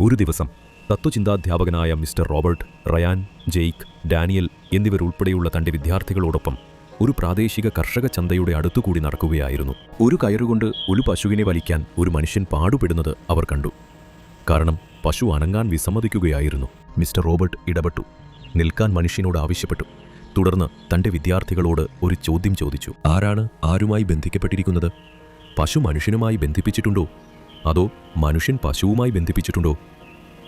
ഒരു ദിവസം തത്വചിന്താധ്യാപകനായ mister Robert Ryan Jake Daniel എന്നിവരുൾപ്പെടെയുള്ള തന്റെ വിദ്യാർത്ഥികളോടൊപ്പം ഒരു പ്രാദേശിക കർഷക ചന്തയുടെ അടുത്തുകൂടി നടക്കുകയായിരുന്നു. ഒരു കയറുകൊണ്ട് ഒരു പശുവിനെ വലിക്കാൻ ഒരു മനുഷ്യൻ പാടുപെടുന്നത് അവർ കണ്ടു. കാരണം പശു അനങ്ങാൻ വിസമ്മതിക്കുകയായിരുന്നു. മിസ്റ്റർ റോബർട്ട് ഇടപെട്ടു. നിൽക്കാൻ മനുഷ്യനോട് ആവശ്യപ്പെട്ടു. തുടർന്ന് തന്റെ വിദ്യാർത്ഥികളോട് ഒരു ചോദ്യം ചോദിച്ചു. ആരാണ് ആരുമായി ബന്ധിക്കപ്പെട്ടിരിക്കുന്നത്? പശു മനുഷ്യനുമായി ബന്ധിപ്പിച്ചിട്ടുണ്ടോ? അതോ മനുഷ്യൻ പശുവുമായി ബന്ധിപ്പിച്ചിട്ടുണ്ടോ?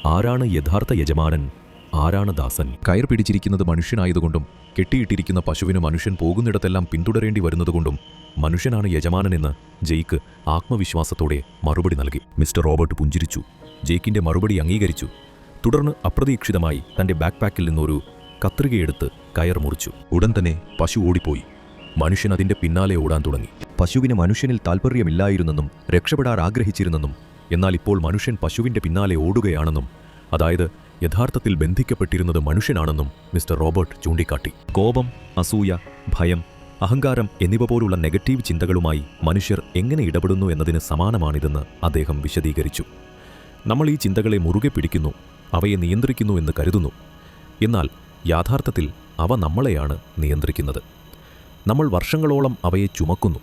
ആരാണ് യഥാർത്ഥ യജമാനൻ? ആരാണ് ദാസൻ? കയർ പിടിച്ചിരിക്കുന്നത് മനുഷ്യനായതുകൊണ്ടും കെട്ടിയിട്ടിരിക്കുന്ന പശുവിന് മനുഷ്യൻ പോകുന്നിടത്തെല്ലാം പിന്തുടരേണ്ടി വരുന്നതുകൊണ്ടും മനുഷ്യനാണ് യജമാനനെന്ന് ജെയ്ക്ക് ആത്മവിശ്വാസത്തോടെ മറുപടി നൽകി. മിസ്റ്റർ റോബർട്ട് പുഞ്ചിരിച്ചു. ജെയ്ക്കിന്റെ മറുപടി അംഗീകരിച്ചു. തുടർന്ന് അപ്രതീക്ഷിതമായി തന്റെ ബാക്ക് പാക്കിൽ നിന്നൊരു കത്രികയെടുത്ത് കയർ മുറിച്ചു. ഉടൻ തന്നെ പശു ഓടിപ്പോയി. മനുഷ്യൻ അതിന്റെ പിന്നാലെ ഓടാൻ തുടങ്ങി. പശുവിന് മനുഷ്യനിൽ താൽപ്പര്യമില്ലായിരുന്നെന്നും രക്ഷപ്പെടാൻ ആഗ്രഹിച്ചിരുന്നെന്നും എന്നാൽ ഇപ്പോൾ മനുഷ്യൻ പശുവിന്റെ പിന്നാലെ ഓടുകയാണെന്നും അതായത് യഥാർത്ഥത്തിൽ ബന്ധിക്കപ്പെട്ടിരുന്നത് മനുഷ്യനാണെന്നും മിസ്റ്റർ റോബർട്ട് ചൂണ്ടിക്കാട്ടി. കോപം അസൂയ ഭയം അഹങ്കാരം എന്നിവ പോലുള്ള നെഗറ്റീവ് ചിന്തകളുമായി മനുഷ്യർ എങ്ങനെ ഇടപെടുന്നു എന്നതിന് സമാനമാണിതെന്ന് അദ്ദേഹം വിശദീകരിച്ചു. നമ്മൾ ഈ ചിന്തകളെ മുറുകെ പിടിക്കുന്നു അവയെ നിയന്ത്രിക്കുന്നു എന്ന് കരുതുന്നു. എന്നാൽ യാഥാർത്ഥത്തിൽ അവ നമ്മളെയാണ് നിയന്ത്രിക്കുന്നത്. നമ്മൾ വർഷങ്ങളോളം അവയെ ചുമക്കുന്നു.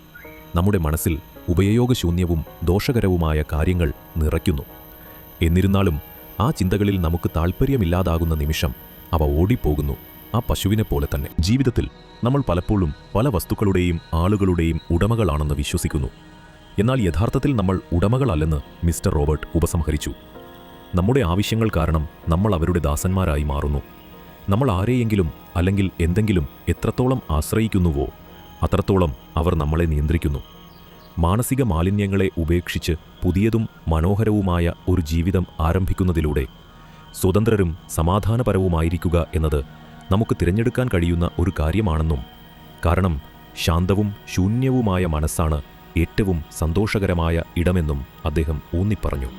നമ്മുടെ മനസ്സിൽ ഉപയോഗശൂന്യവും ദോഷകരവുമായ കാര്യങ്ങൾ നിറയ്ക്കുന്നു. എന്നിരുന്നാലും ആ ചിന്തകളിൽ നമുക്ക് താൽപ്പര്യമില്ലാതാകുന്ന നിമിഷം അവ ഓടിപ്പോകുന്നു ആ പശുവിനെ പോലെ തന്നെ. ജീവിതത്തിൽ നമ്മൾ പലപ്പോഴും പല വസ്തുക്കളുടെയും ആളുകളുടെയും ഉടമകളാണെന്ന് വിശ്വസിക്കുന്നു. എന്നാൽ യഥാർത്ഥത്തിൽ നമ്മൾ ഉടമകളല്ലെന്ന് മിസ്റ്റർ റോബർട്ട് ഉപസംഹരിച്ചു. നമ്മുടെ ആവശ്യങ്ങൾ കാരണം നമ്മൾ അവരുടെ ദാസന്മാരായി മാറുന്നു. നമ്മൾ ആരെയെങ്കിലും അല്ലെങ്കിൽ എന്തെങ്കിലും എത്രത്തോളം ആശ്രയിക്കുന്നുവോ അത്രത്തോളം അവർ നമ്മളെ നിയന്ത്രിക്കുന്നു. മാനസിക മാലിന്യങ്ങളെ ഉപേക്ഷിച്ച് പുതിയതും മനോഹരവുമായ ഒരു ജീവിതം ആരംഭിക്കുന്നതിലൂടെ സ്വതന്ത്രരും സമാധാനപരവുമായിരിക്കുക എന്നത് നമുക്ക് തിരഞ്ഞെടുക്കാൻ കഴിയുന്ന ഒരു കാര്യമാണെന്നും കാരണം ശാന്തവും ശൂന്യവുമായ മനസ്സാണ് ഏറ്റവും സന്തോഷകരമായ ഇടമെന്നും അദ്ദേഹം ഊന്നിപ്പറഞ്ഞു.